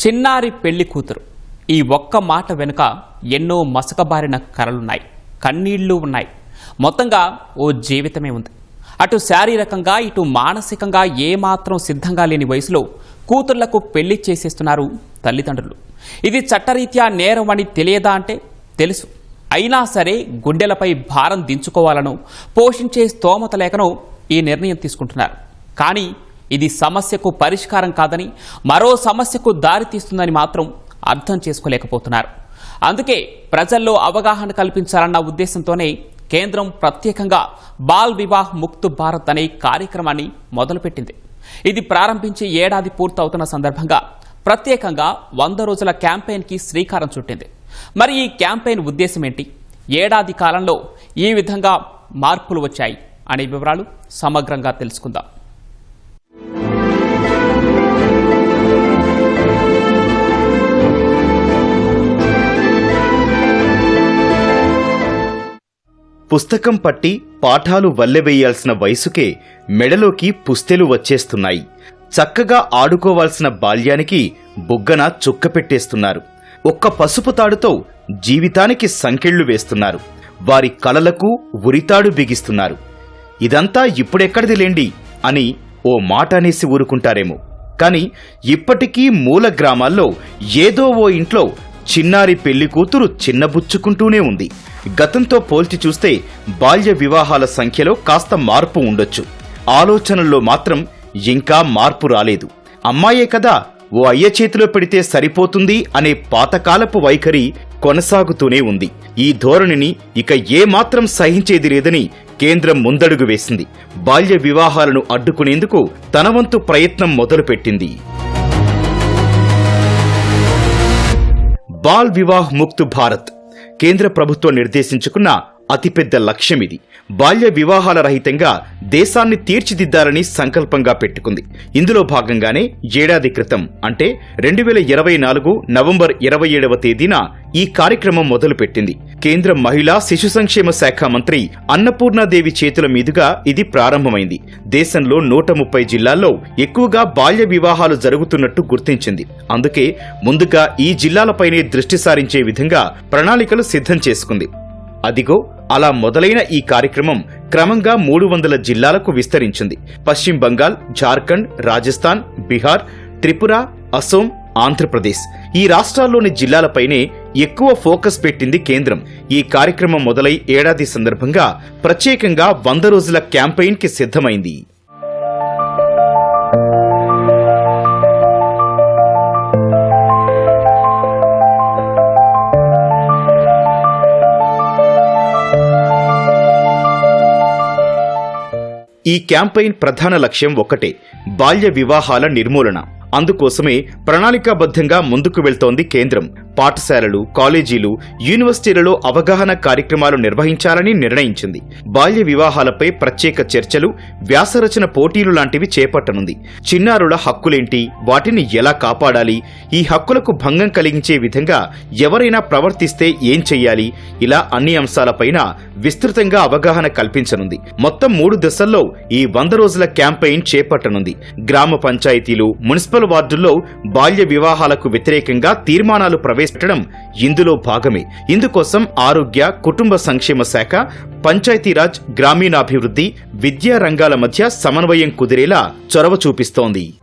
చిన్నారి పెళ్ళి కూతురు. ఈ ఒక్క మాట వెనుక ఎన్నో మసకబారిన కరలున్నాయి కన్నీళ్ళు ఉన్నాయి. మొత్తంగా ఓ జీవితమే ఉంది. అటు శారీరకంగా ఇటు మానసికంగా ఏమాత్రం సిద్ధంగా లేని వయసులో కూతుర్లకు పెళ్ళి చేసేస్తున్నారు తల్లిదండ్రులు. ఇది చట్టరీత్యా నేరం అని తెలియదా అంటే తెలుసు. అయినా సరే గుండెలపై భారం దించుకోవాలనో పోషించే స్తోమత లేకనో ఈ నిర్ణయం తీసుకుంటున్నారు. కానీ ఇది సమస్యకు పరిష్కారం కాదని మరో సమస్యకు దారితీస్తుందని మాత్రం అర్థం చేసుకోలేకపోతున్నారు. అందుకే ప్రజల్లో అవగాహన కల్పించాలన్న ఉద్దేశంతోనే కేంద్రం ప్రత్యేకంగా బాల్ వివాహ్ ముక్త్ భారత్ అనే కార్యక్రమాన్ని మొదలుపెట్టింది. ఇది ప్రారంభించి ఏడాది పూర్తవుతున్న సందర్భంగా ప్రత్యేకంగా వంద రోజుల క్యాంపెయిన్కి శ్రీకారం చుట్టింది. మరి ఈ క్యాంపెయిన్ ఉద్దేశం ఏంటి ఏడాది కాలంలో ఈ విధంగా మార్పులు వచ్చాయి అనే వివరాలు సమగ్రంగా తెలుసుకుందాం. పుస్తకం పట్టి పాఠాలు వల్లెవేయాల్సిన వయసుకే మెడలోకి పుస్తెలు వచ్చేస్తున్నాయి. చక్కగా ఆడుకోవాల్సిన బాల్యానికి బుగ్గన చుక్క పెట్టేస్తున్నారు. ఒక్క పసుపు తాడుతో జీవితానికి సంకెళ్ళు వేస్తున్నారు. వారి కలలకు ఉరితాడు బిగిస్తున్నారు. ఇదంతా ఇప్పుడెక్కడిది లేండి అని ఓ మాట అనేసి ఊరుకుంటారేమో. కాని ఇప్పటికీ మూల గ్రామాల్లో ఏదో ఓ ఇంట్లో చిన్నారి పెళ్ళి కూతురు చిన్నబుచ్చుకుంటూనే ఉంది. గతంతో పోల్చి చూస్తే బాల్య వివాహాల సంఖ్యలో కాస్త మార్పు ఉండొచ్చు. ఆలోచనల్లో మాత్రం ఇంకా మార్పు రాలేదు. అమ్మాయే కదా ఓ అయ్య చేతిలో పెడితే సరిపోతుంది అనే పాతకాలపు వైఖరి కొనసాగుతూనే ఉంది. ఈ ధోరణిని ఇక ఏమాత్రం సహించేది లేదని కేంద్రం ముందడుగు వేసింది. బాల్య వివాహాలను అడ్డుకునేందుకు తన వంతు ప్రయత్నం మొదలుపెట్టింది. బాల్ వివాహ్ ముక్త్ భారత్ కేంద్ర ప్రభుత్వం నిర్దేశించుకున్న అతిపెద్ద లక్ష్యం ఇది. బాల్య వివాహాల రహితంగా దేశాన్ని తీర్చిదిద్దాలని సంకల్పంగా పెట్టుకుంది. ఇందులో భాగంగానే ఏడాది క్రితం అంటే రెండు వేల ఇరవై నాలుగు నవంబర్ ఇరవై ఏడవ తేదీన ఈ కార్యక్రమం మొదలుపెట్టింది. కేంద్ర మహిళా శిశు సంక్షేమ శాఖ మంత్రి అన్నపూర్ణాదేవి చేతుల మీదుగా ఇది ప్రారంభమైంది. దేశంలో నూట ముప్పై జిల్లాల్లో ఎక్కువగా బాల్య వివాహాలు జరుగుతున్నట్టు గుర్తించింది. అందుకే ముందుగా ఈ జిల్లాలపైనే దృష్టి సారించే విధంగా ప్రణాళికలు సిద్ధం చేసుకుంది. అదిగో అలా మొదలైన ఈ కార్యక్రమం క్రమంగా మూడు వందల జిల్లాలకు విస్తరించింది. పశ్చిమ బంగాల్ జార్ఖండ్ రాజస్థాన్ బీహార్ త్రిపుర అసోం ఆంధ్రప్రదేశ్. ఈ రాష్ట్రాల్లోని జిల్లాలపైనే ఎక్కువ ఫోకస్ పెట్టింది కేంద్రం. ఈ కార్యక్రమం మొదలై ఏడాది సందర్భంగా ప్రత్యేకంగా వంద రోజుల క్యాంపెయిన్కి సిద్ధమైంది. ఈ క్యాంపెయిన్ ప్రధాన లక్ష్యం ఒక్కటే బాల్య వివాహాల నిర్మూలన. అందుకోసమే ప్రణాళికాబద్ధంగా ముందుకు వెళ్తోంది కేంద్రం. పాఠశాలలు కాలేజీలు యూనివర్సిటీలలో అవగాహన కార్యక్రమాలు నిర్వహించాలని నిర్ణయించింది. బాల్య వివాహాలపై ప్రత్యేక చర్చలు వ్యాసరచన పోటీలు లాంటివి చేపట్టనుంది. చిన్నారుల హక్కులేంటి? వాటిని ఎలా కాపాడాలి? ఈ హక్కులకు భంగం కలిగించే విధంగా ఎవరైనా ప్రవర్తిస్తే ఏం చెయ్యాలి? ఇలా అన్ని అంశాలపైన విస్తృతంగా అవగాహన కల్పించనుంది. మొత్తం మూడు దశల్లో ఈ వంద రోజుల క్యాంపెయిన్ చేపట్టనుంది. గ్రామ పంచాయతీలు మున్సిపల్ వార్డుల్లో బాల్య వివాహాలకు వ్యతిరేకంగా తీర్మానాలు ప్రవేశపెట్టడం ఇందులో భాగమే. ఇందుకోసం ఆరోగ్య కుటుంబ సంక్షేమ శాఖ పంచాయతీరాజ్ గ్రామీణాభివృద్ధి విద్యా రంగాల మధ్య సమన్వయం కుదిరేలా చొరవ చూపిస్తోంది.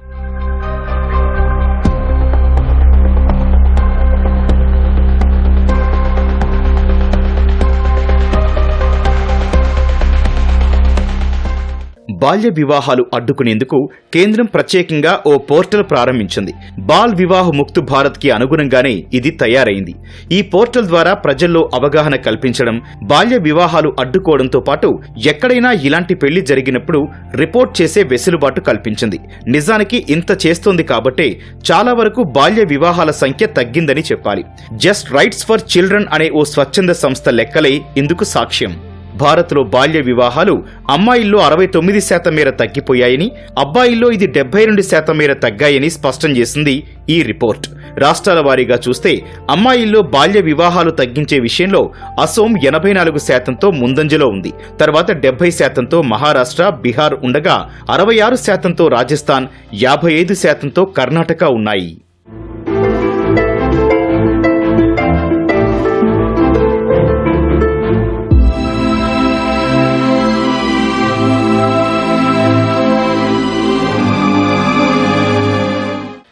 బాల్య వివాహాలు అడ్డుకునేందుకు కేంద్రం ప్రత్యేకంగా ఓ పోర్టల్ ప్రారంభించింది. బాల్ వివాహ ముక్తు భారత్కి అనుగుణంగానే ఇది తయారైంది. ఈ పోర్టల్ ద్వారా ప్రజల్లో అవగాహన కల్పించడం బాల్య వివాహాలు అడ్డుకోవడంతో పాటు ఎక్కడైనా ఇలాంటి పెళ్ళి జరిగినప్పుడు రిపోర్ట్ చేసే వెసులుబాటు కల్పించింది. నిజానికి ఇంత చేస్తోంది కాబట్టే చాలా వరకు బాల్య వివాహాల సంఖ్య తగ్గిందని చెప్పాలి. జస్ట్ రైట్స్ ఫర్ చిల్డ్రన్ అనే ఓ స్వచ్ఛంద సంస్థ లెక్కలే ఇందుకు సాక్ష్యం. భారత్లో బాల్య వివాహాలు అమ్మాయిల్లో అరవై తొమ్మిది శాతం మేర తగ్గిపోయాయని అబ్బాయిల్లో ఇది డెబ్బై రెండు శాతం మేర తగ్గాయని స్పష్టం చేసింది ఈ రిపోర్ట్. రాష్ట్రాల వారీగా చూస్తే అమ్మాయిల్లో బాల్య వివాహాలు తగ్గించే విషయంలో అసోం ఎనభై నాలుగు శాతంతో ముందంజలో ఉంది. తర్వాత డెబ్బై శాతంతో మహారాష్ట్ర బీహార్ ఉండగా అరవై ఆరు శాతంతో రాజస్థాన్ యాభై ఐదు శాతంతో కర్ణాటక ఉన్నాయి.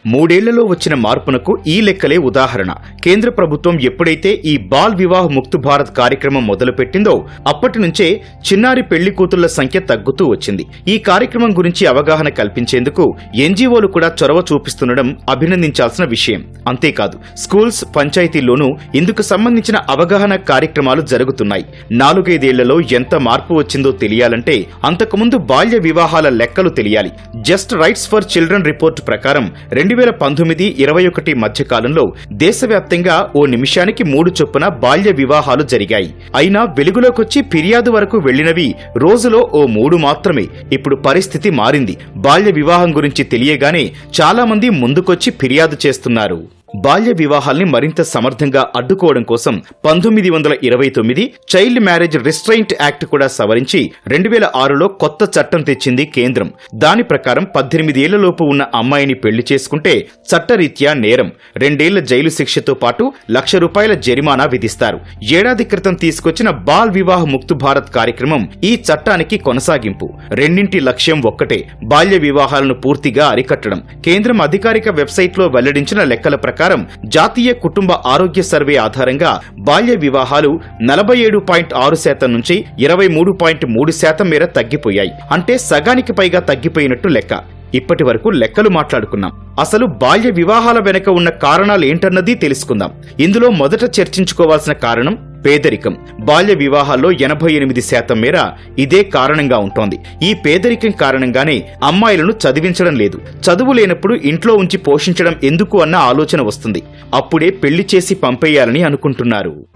మూడేళ్ళలో వచ్చిన మార్పునకు ఈ లెక్కలే ఉదాహరణ. కేంద్ర ప్రభుత్వం ఎప్పుడైతే ఈ బాల్ వివాహ్ ముక్తు భారత్ కార్యక్రమం మొదలుపెట్టిందో అప్పటి నుంచే చిన్నారి పెళ్ళి కూతుళ్ళ సంఖ్య తగ్గుతూ వచ్చింది. ఈ కార్యక్రమం గురించి అవగాహన కల్పించేందుకు ఎన్జీఓలు కూడా చొరవ చూపిస్తుండడం అభినందించాల్సిన విషయం. అంతేకాదు స్కూల్స్ పంచాయతీల్లోనూ ఇందుకు సంబంధించిన అవగాహన కార్యక్రమాలు జరుగుతున్నాయి. నాలుగైదేళ్ళలో ఎంత మార్పు వచ్చిందో తెలియాలంటే అంతకుముందు బాల్య వివాహాల లెక్కలు తెలియాలి. Just rights for children report ప్రకారం రెండు వేల పంతొమ్మిది ఇరవై ఒకటి మధ్యకాలంలో దేశవ్యాప్తంగా ఓ నిమిషానికి మూడు చొప్పున బాల్య వివాహాలు జరిగాయి. అయినా వెలుగులోకొచ్చి ఫిర్యాదు వరకు వెళ్ళినవి రోజులో ఓ మూడు మాత్రమే. ఇప్పుడు పరిస్థితి మారింది. బాల్య వివాహం గురించి తెలియగానే చాలామంది ముందుకొచ్చి ఫిర్యాదు చేస్తున్నారు. బాల్య వివాహాల్ని మరింత సమర్థంగా అడ్డుకోవడం కోసం పంతొమ్మిది వందల ఇరవై తొమ్మిది చైల్డ్ మ్యారేజ్ రిస్ట్రైంట్ యాక్ట్ కూడా సవరించి రెండు వేల ఆరులో కొత్త చట్టం తెచ్చింది కేంద్రం. దాని ప్రకారం పద్దెనిమిది ఏళ్ళలోపు ఉన్న అమ్మాయిని పెళ్ళి చేసుకుంటే చట్టరీత్యా నేరం. రెండేళ్ళ జైలు శిక్షతో పాటు లక్ష రూపాయల జరిమానా విధిస్తారు. ఏడాది క్రితం తీసుకొచ్చిన బాల్ వివాహ ముక్తు భారత్ కార్యక్రమం ఈ చట్టానికి కొనసాగింపు. రెండింటి లక్ష్యం ఒక్కటే బాల్య వివాహాలను పూర్తిగా అరికట్టడం. కేంద్రం అధికారిక వెబ్సైట్లో వెల్లడించిన లెక్కల ప్రకారం జాతీయ కుటుంబ ఆరోగ్య సర్వే ఆధారంగా బాల్య వివాహాలు నలభై ఏడు పాయింట్ ఆరు శాతం నుంచి ఇరవై మూడు పాయింట్ మూడు శాతం మేర తగ్గిపోయాయి. అంటే సగానికి పైగా తగ్గిపోయినట్టు లెక్క. ఇప్పటి వరకు లెక్కలు మాట్లాడుకున్నాం. అసలు బాల్య వివాహాల వెనుక ఉన్న కారణాలు ఏంటన్నది తెలుసుకుందాం. ఇందులో మొదట చర్చించుకోవాల్సిన కారణం పేదరికం. బాల్య వివాహాల్లో ఎనభై ఎనిమిది శాతం మేర ఇదే కారణంగా ఉంటోంది. ఈ పేదరికం కారణంగానే అమ్మాయిలను చదివించడం లేదు. చదువు లేనప్పుడు ఇంట్లో ఉంచి పోషించడం ఎందుకు అన్న ఆలోచన వస్తుంది. అప్పుడే పెళ్ళి చేసి పంపేయాలని అనుకుంటున్నారు.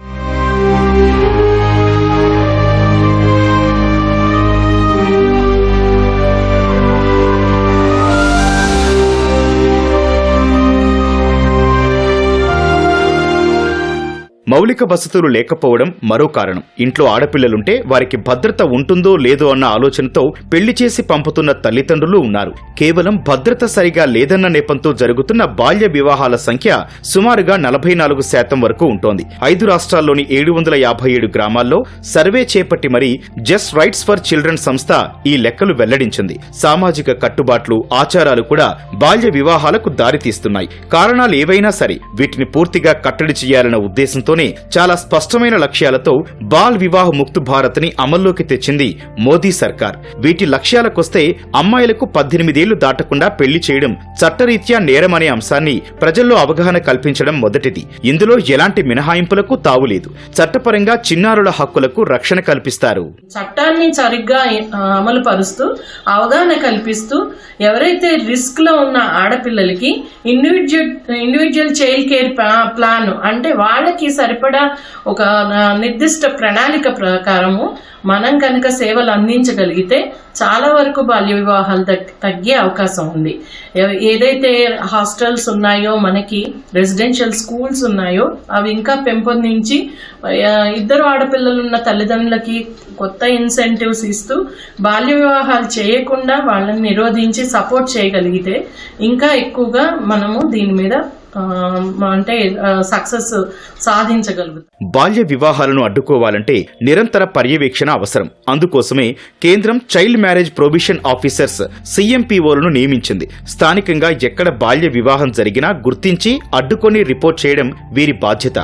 మౌలిక వసతులు లేకపోవడం మరో కారణం. ఇంట్లో ఆడపిల్లలుంటే వారికి భద్రత ఉంటుందో లేదో అన్న ఆలోచనతో పెళ్ళి చేసి పంపుతున్న తల్లిదండ్రులు ఉన్నారు. కేవలం భద్రత సరిగా లేదన్న నేపంతో జరుగుతున్న బాల్య వివాహాల సంఖ్య సుమారుగా నలభై నాలుగు శాతం వరకు ఉంటోంది. ఐదు రాష్ట్రాల్లోని ఏడు వందల యాభై ఏడు గ్రామాల్లో సర్వే చేపట్టి మరీ జస్ట్ రైట్స్ ఫర్ చిల్డ్రన్ సంస్థ ఈ లెక్కలు వెల్లడించింది. సామాజిక కట్టుబాట్లు ఆచారాలు కూడా బాల్య వివాహాలకు దారితీస్తున్నాయి. కారణాలు ఏవైనా సరే వీటిని పూర్తిగా కట్టడి చేయాలన్న ఉద్దేశంతో ఉద్దేశంతోనే చాలా స్పష్టమైన లక్ష్యాలతో బాల్ వివాహ ముక్త్ భారత్ని అమల్లోకి తెచ్చింది మోదీ సర్కార్. వీటి లక్ష్యాలకొస్తే అమ్మాయిలకు పద్దెనిమిదేళ్ళు దాటకుండా పెళ్ళి చేయడం చట్టరీత్యా నేరమనే అంశాన్ని ప్రజల్లో అవగాహన కల్పించడం మొదటిది. ఇందులో ఎలాంటి మినహాయింపులకు తావులేదు. చట్టపరంగా చిన్నారుల హక్కులకు రక్షణ కల్పిస్తారు. చట్టాన్ని సరిగ్గా అమలు పరుస్తూ అవగాహన కల్పిస్తూ ఎవరైతే రిస్క్లో ఉన్న ఆడపిల్లలకి individual individual child care plan అంటే వాళ్ళకి సరిపడా ఒక నిర్దిష్ట ప్రణాళిక ప్రకారము మనం కనుక సేవలు అందించగలిగితే చాలా వరకు బాల్య వివాహాలు తగ్గే అవకాశం ఉంది. ఏదైతే హాస్టల్స్ ఉన్నాయో మనకి రెసిడెన్షియల్ స్కూల్స్ ఉన్నాయో అవి ఇంకా పెంపొందించి ఇద్దరు ఆడపిల్లలు ఉన్న తల్లిదండ్రులకి కొత్త ఇన్సెంటివ్స్ ఇస్తూ బాల్య వివాహాలు చేయకుండా వాళ్ళని నిరోధించి సపోర్ట్ చేయగలిగితే ఇంకా ఎక్కువగా మనము దీని మీద అంటే సక్సెస్ సాధించగలుగుతాం. బాల్య వివాహాలను అడ్డుకోవాలంటే నిరంతర పర్యవేక్షణ అవసరం. అందుకోసమే కేంద్రం చైల్డ్ మ్యారేజ్ ప్రొబిషన్ ఆఫీసర్స్ సిఎంపిఓలను నియమించింది. స్థానికంగా ఎక్కడ బాల్య వివాహం జరిగినా గుర్తించి అడ్డుకొని రిపోర్ట్ చేయడం వీరి బాధ్యత.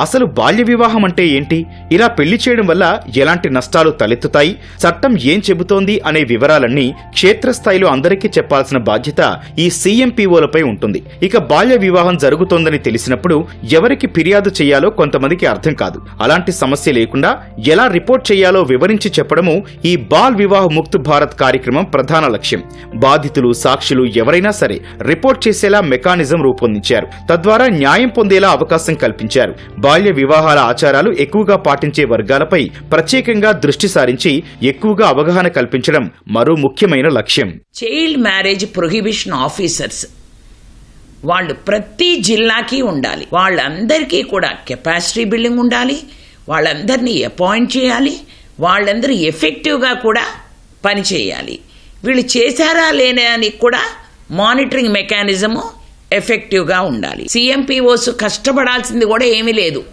అసలు బాల్య వివాహం అంటే ఏంటి? ఇలా పెళ్ళి చేయడం వల్ల ఎలాంటి నష్టాలు తలెత్తుతాయి? చట్టం ఏం చెబుతోంది అనే వివరాలన్నీ క్షేత్రస్థాయిలో అందరికీ చెప్పాల్సిన బాధ్యత ఈ సీఎంపీఓలపై ఉంటుంది. ఇక బాల్య వివాహం జరుగుతోందని తెలిసినప్పుడు ఎవరికి ఫిర్యాదు చేయాలో కొంతమందికి అర్థం కాదు. అలాంటి సమస్య లేకుండా ఎలా రిపోర్ట్ చేయాలో వివరించి చెప్పడము ఈ బాల్ వివాహ ముక్త్ భారత్ కార్యక్రమం ప్రధాన లక్ష్యం. బాధితులు సాక్షులు ఎవరైనా సరే రిపోర్ట్ చేసేలా మెకానిజం రూపొందించారు. తద్వారా న్యాయం పొందేలా అవకాశం కల్పించారు. బాల్య వివాహాల ఆచారాలు ఎక్కువగా పాటించే వర్గాలపై ప్రత్యేకంగా దృష్టి సారించి ఎక్కువగా అవగాహన కల్పించడం మరో ముఖ్యమైన లక్ష్యం. చైల్డ్ మ్యారేజ్ ప్రొహిబిషన్ ఆఫీసర్స్ వాళ్ళు ప్రతి జిల్లాకి ఉండాలి. వాళ్ళందరికీ కూడా కెపాసిటీ బిల్డింగ్ ఉండాలి. వాళ్ళందరినీ అపాయింట్ చేయాలి. వాళ్ళందరూ ఎఫెక్టివ్గా కూడా పనిచేయాలి. వీళ్ళు చేశారా లేనే అని కూడా మానిటరింగ్ మెకానిజము ఎఫెక్టివ్గా ఉండాలి. సిఎంపిఓస్ కష్టపడాల్సింది కూడా ఏమీ లేదు.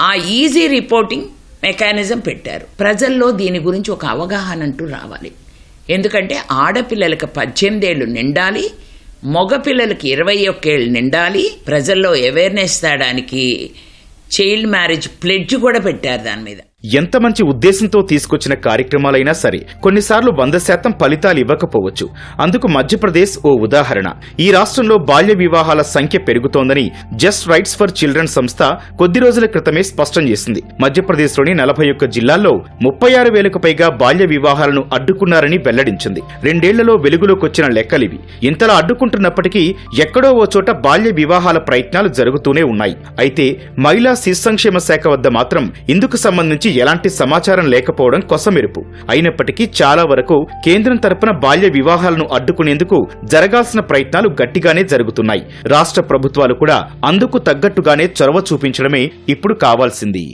ఆ ఈజీ రిపోర్టింగ్ మెకానిజం పెట్టారు. ప్రజల్లో దీని గురించి ఒక అవగాహన అంటూ రావాలి. ఎందుకంటే ఆడపిల్లలకు పద్దెనిమిదేళ్ళు నిండాలి మగపిల్లలకి ఇరవై ఒక్కేళ్ళు నిండాలి ప్రజల్లో అవేర్నెస్ తేడానికి చైల్డ్ మ్యారేజ్ ప్లెడ్జ్ కూడా పెట్టారు దాని మీద. ఎంత మంచి ఉద్దేశంతో తీసుకొచ్చిన కార్యక్రమాలైనా సరే కొన్నిసార్లు వంద శాతం ఫలితాలు ఇవ్వకపోవచ్చు. అందుకు మధ్యప్రదేశ్ ఓ ఉదాహరణ. ఈ రాష్ట్రంలో బాల్య వివాహాల సంఖ్య పెరుగుతోందని జస్ట్ రైట్స్ ఫర్ చిల్డ్రన్ సంస్థ కొద్ది రోజుల క్రితమే స్పష్టం చేసింది. మధ్యప్రదేశ్లోని నలభై ఒక్క జిల్లాల్లో ముప్పై ఆరు వేలకు పైగా బాల్య వివాహాలను అడ్డుకున్నారని వెల్లడించింది. రెండేళ్ళలో వెలుగులోకొచ్చిన లెక్కలివి. ఇంతలా అడ్డుకుంటున్నప్పటికీ ఎక్కడో ఓ చోట బాల్య వివాహాల ప్రయత్నాలు జరుగుతూనే ఉన్నాయి. అయితే మహిళా శిశు సంక్షేమ శాఖ వద్ద మాత్రం ఇందుకు సంబంధించి ఎలాంటి సమాచారం లేకపోవడం కొసమెరుపు. అయినప్పటికీ చాలా వరకు కేంద్రం తరపున బాల్య వివాహాలను అడ్డుకునేందుకు జరగాల్సిన ప్రయత్నాలు గట్టిగానే జరుగుతున్నాయి. రాష్ట్ర ప్రభుత్వాలు కూడా అందుకు తగ్గట్టుగానే చొరవ చూపించడమే ఇప్పుడు కావాల్సింది.